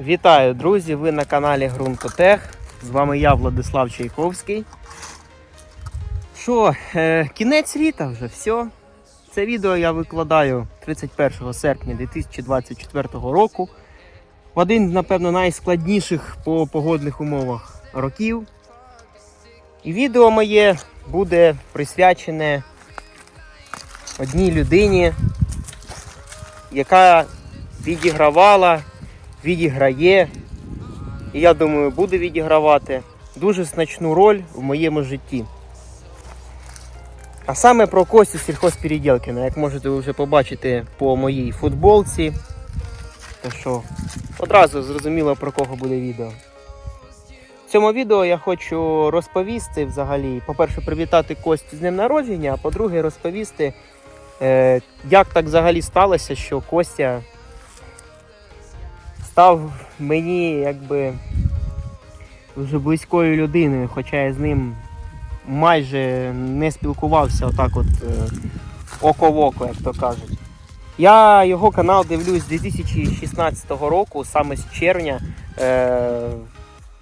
Вітаю, друзі! Ви на каналі Грунтотех. З вами я, Владислав Чайковський. Що, е, кінець літа вже все. Це відео я викладаю 31 серпня 2024 року. В один, напевно, найскладніших по погодних умовах років. І відео моє буде присвячене одній людині, яка відігравала відіграє, і я думаю, буде відігравати дуже значну роль в моєму житті. А саме про Костю сільхозпереділкіна, як можете ви вже побачити по моїй футболці. То що одразу зрозуміло про кого буде відео. В цьому відео я хочу розповісти взагалі, по-перше, привітати Костю з днем народження, а по-друге, розповісти, е, як так взагалі сталося, що Костя став мені якби дуже близькою людиною, хоча я з ним майже не спілкувався отак от е, око в око, як то кажуть. Я його канал дивлюсь з 2016 року, саме з червня. Е,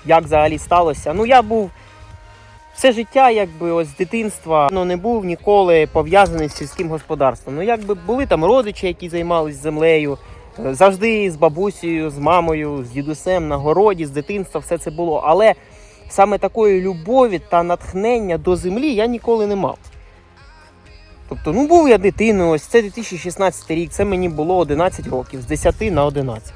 як взагалі сталося? Ну, я був все життя, якби ось з дитинства ну, не був ніколи пов'язаний з сільським господарством. Ну, якби були там родичі, які займалися землею. Завжди з бабусею, з мамою, з дідусем на городі, з дитинства все це було. Але саме такої любові та натхнення до землі я ніколи не мав. Тобто, ну був я дитиною, ось це 2016 рік, це мені було 11 років, з 10 на 11.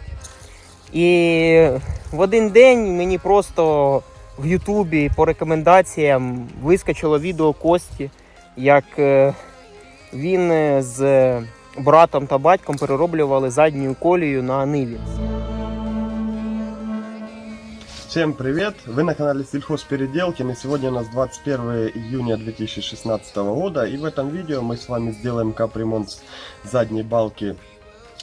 І в один день мені просто в Ютубі по рекомендаціям вискочило відео Кості, як е, він е, з братом та батьком перероблювали задню колію на Ниві. Всем привет! Вы на канале Сельхозпеределкин и сегодня у нас 21 июня 2016 года и в этом видео мы с вами сделаем капремонт задней балки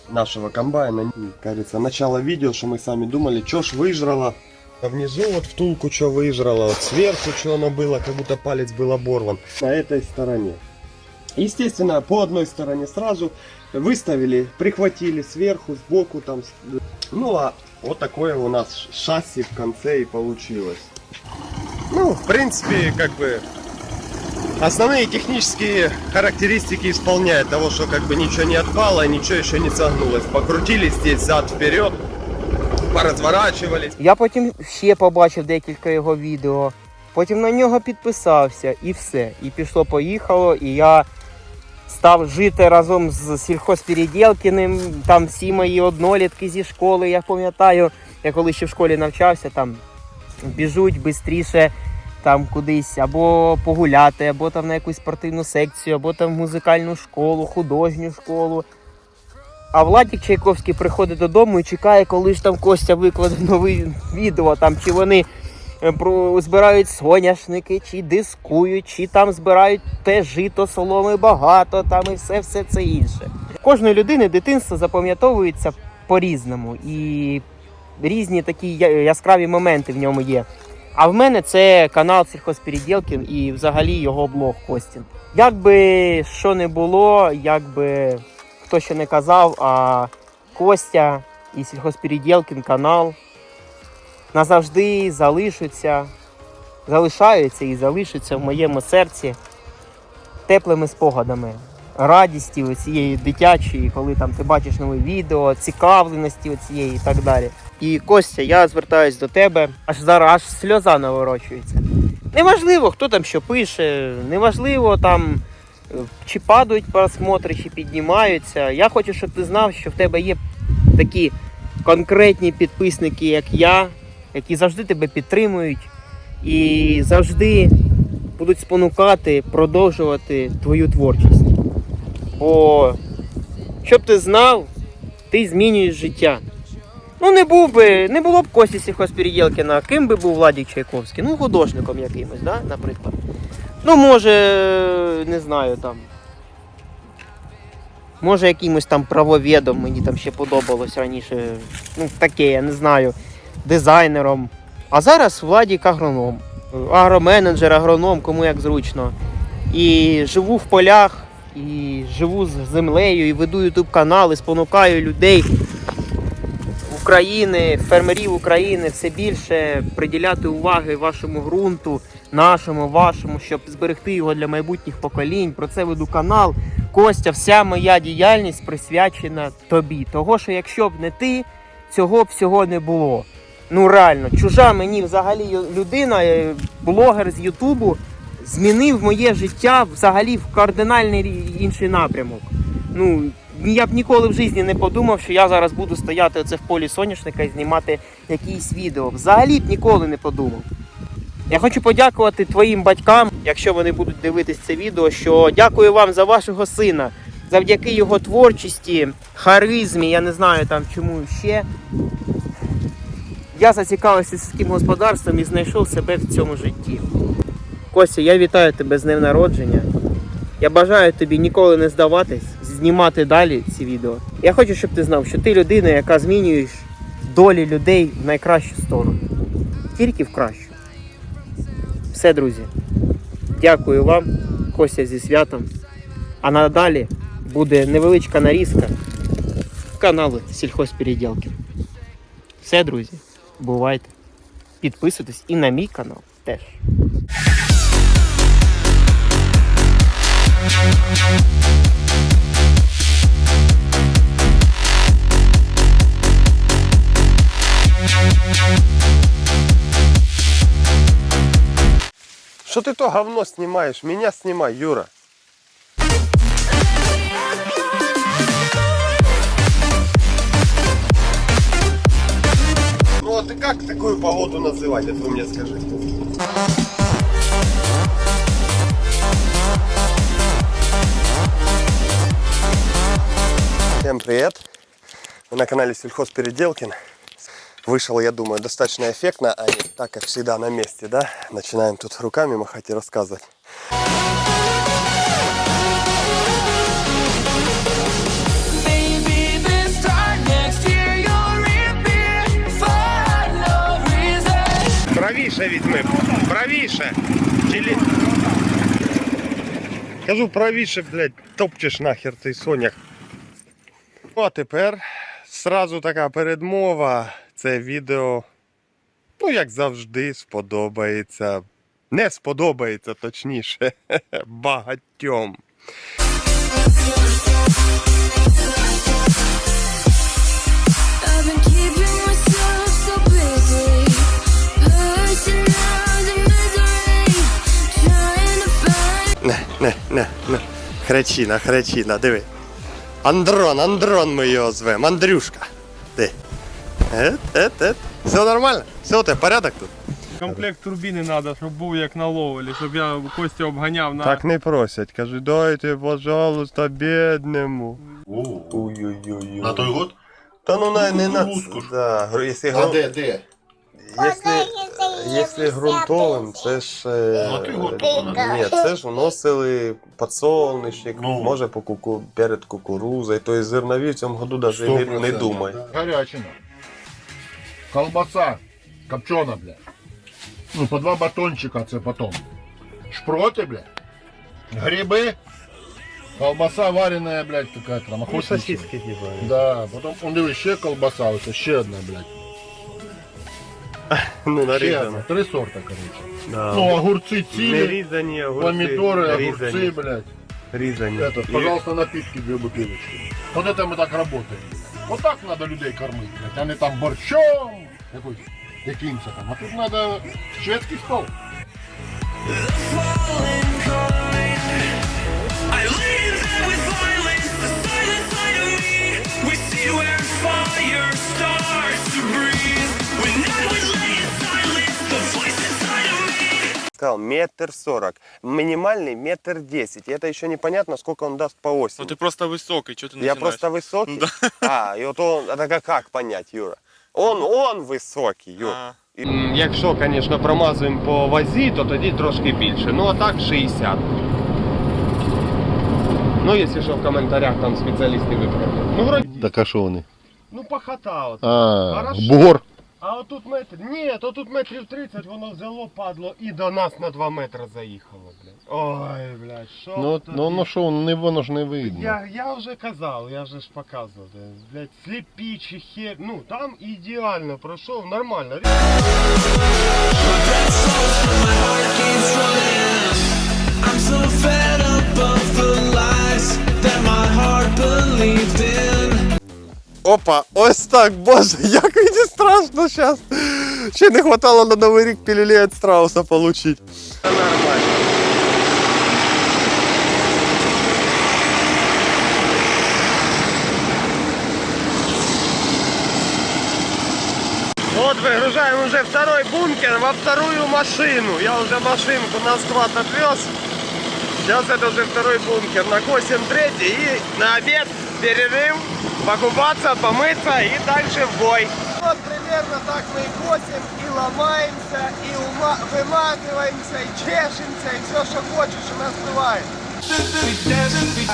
нашего комбайна. Кажется, начало видео, что мы сами думали, что ж выжрало. А внизу вот втулку что выжрало, вот сверху что оно было, как будто палец был оборван. На этой стороне. Естественно, по одной стороне сразу выставили, прихватили сверху, сбоку там. с- Ну а вот такое у нас шасси в конце и получилось. Ну, в принципе, как бы основные технические характеристики исполняют того, что как бы ничего не отпало, ничего еще не согнулось. Покрутили здесь зад вперед, поразворачивались. Я потім ще побачив декілька його відео, потім на нього підписався і все. І пішло-поїхало, і я став жити разом з сільхозпереділкіним. Там всі мої однолітки зі школи, я пам'ятаю, я коли ще в школі навчався, там біжуть швидше там кудись або погуляти, або там на якусь спортивну секцію, або там в музикальну школу, художню школу. А Владик Чайковський приходить додому і чекає, коли ж там Костя викладе нове відео, там чи вони збирають соняшники, чи дискують, чи там збирають те жито, соломи багато, там і все, все це інше. Кожної людини дитинство запам'ятовується по-різному, і різні такі яскраві моменти в ньому є. А в мене це канал Сільхозпереділкін і взагалі його блог Костін. Як би що не було, як би хто ще не казав, а Костя і Сільхозпереділкін канал назавжди залишаться, залишаються і залишаться в моєму серці теплими спогадами. Радісті цієї дитячої, коли там ти бачиш нове відео, цікавленості цієї і так далі. І Костя, я звертаюсь до тебе, аж зараз аж сльоза наворочується. Неважливо, хто там що пише, неважливо там е, чи падають просмотри, чи піднімаються. Я хочу, щоб ти знав, що в тебе є такі конкретні підписники, як я, які завжди тебе підтримують і завжди будуть спонукати продовжувати твою творчість. Бо щоб ти знав, ти змінюєш життя. Ну, не був би, не було б Кості Сільхозпереділкіна, ким би був Владик Чайковський? Ну, художником якимось, да, наприклад. Ну, може, не знаю там. Може, якимось там правоведом мені там ще подобалось раніше. Ну, таке, я не знаю, дизайнером. А зараз Владік агроном. Агроменеджер, агроном, кому як зручно. І живу в полях, і живу з землею, і веду ютуб канал, і спонукаю людей України, фермерів України все більше приділяти уваги вашому ґрунту, нашому, вашому, щоб зберегти його для майбутніх поколінь. Про це веду канал. Костя, вся моя діяльність присвячена тобі. Того, що якщо б не ти, цього б всього не було. Ну реально, чужа мені взагалі людина, е, блогер з Ютубу, змінив моє життя взагалі в кардинальний інший напрямок. Ну, я б ніколи в житті не подумав, що я зараз буду стояти оце в полі соняшника і знімати якісь відео. Взагалі б ніколи не подумав. Я хочу подякувати твоїм батькам, якщо вони будуть дивитись це відео, що дякую вам за вашого сина. Завдяки його творчості, харизмі, я не знаю там чому ще. Я зацікавився сільським господарством і знайшов себе в цьому житті. Костя, я вітаю тебе з днем народження. Я бажаю тобі ніколи не здаватись, знімати далі ці відео. Я хочу, щоб ти знав, що ти людина, яка змінюєш долі людей в найкращу сторону. Тільки в кращу. Все, друзі. Дякую вам, Костя зі святом. А надалі буде невеличка нарізка каналу Сільхозпереділки. Все, друзі, бувайте. Підписуйтесь і на мій канал теж. Что ты то говно снимаешь? Меня снимай, Юра. Как такую погоду называть, это вы мне скажите? Всем привет! Вы на канале Сельхозпеределкин. Вышел, я думаю, достаточно эффектно, а не так, как всегда на месте, да? Начинаем тут руками махать и рассказывать. Правіше візьми, правіше. Тілі... Кажу, правіше, блядь, топчеш нахер цей сонях. Ну, а тепер сразу така передмова. Це відео, ну, як завжди, сподобається. Не сподобається, точніше, багатьом. Не, не. Хречіна, хречіна, диви. Андрон, Андрон ми його звемо. Андрюшка. Де? Ет, ет, ет. Все нормально? Все, у тебе порядок тут? Комплект турбіни треба, щоб був як на ловелі, щоб я Костю обганяв на. Так не просять. Кажуть, дайте, пожалуйста, бідному. Ой-ой-ой. На той год? Та ну на, не на... Да, якщо, А де, де? Якщо, якщо ґрунтовим, це ж... е, той год Ні, це ж вносили подсолнечник, Ну. може по куку... перед кукурузою. Тобто зернові в цьому году навіть не, не 100%, думай. да. Горячина. Колбаса копчена, бля. Ну, по два батончика це потом. Шпроти, бля. Гриби. Колбаса вареная, блядь, какая там Ну, охотничья. сосиски типа. Да, потом, он диви, ще колбаса, ось ще одна, блядь. Ну, Ще нарізано. одна. Три сорта, короче. Да. Ну, огурцы не цили, різані, огурці, помидоры, огурцы, різані, блядь. різані. Это, І- пожалуйста, напитки две бутылочки. Вот это мы так работаем. Вот так надо людей кормить, блядь, а не там борщом, какой якимся там. А тут надо шведский стол. Fallen Сказал, метр сорок. Минимальный метр десять. И это еще непонятно, сколько он даст по оси. Ну ти просто високий, чого ти Я просто высокий? А, и вот он, это как, как понять, Юра? Он, он високий, Юра. Якщо, звісно, промазуємо по вазі, то тоді трошки більше. Ну а так 60. Ну, якщо що в коментарях там спеціалісти виправлять. Ну, вроді. Так а що вони? Ну, пахота. От. А, Хорошо. бугор. А отут метр. Ні, то тут метрів 30 воно взяло, падло і до нас на 2 метри заїхало, блядь. Ой, блядь, що Ну, тут ну, ну що, не воно ж не видно. Я, я вже казав, я вже ж показував. Блядь, сліпічий хер. Ну там ідеально пройшов, нормально. I'm so fed up of the lies that my heart believed in. Опа, ось так, боже, як мені страшно зараз. Ще не хватало на Новий рік пілюлей від страуса получить. Це нормально. Вот выгружаем уже второй бункер во вторую машину. Я уже машинку на склад отвез. Сейчас это уже второй бункер. Накосим третий и на обед перерыв, покупаться, помыться и дальше в бой. Вот примерно так мы и косим, и ломаемся, и ума- выматываемся, и чешемся, и все, что хочешь, у нас бывает. The desert be-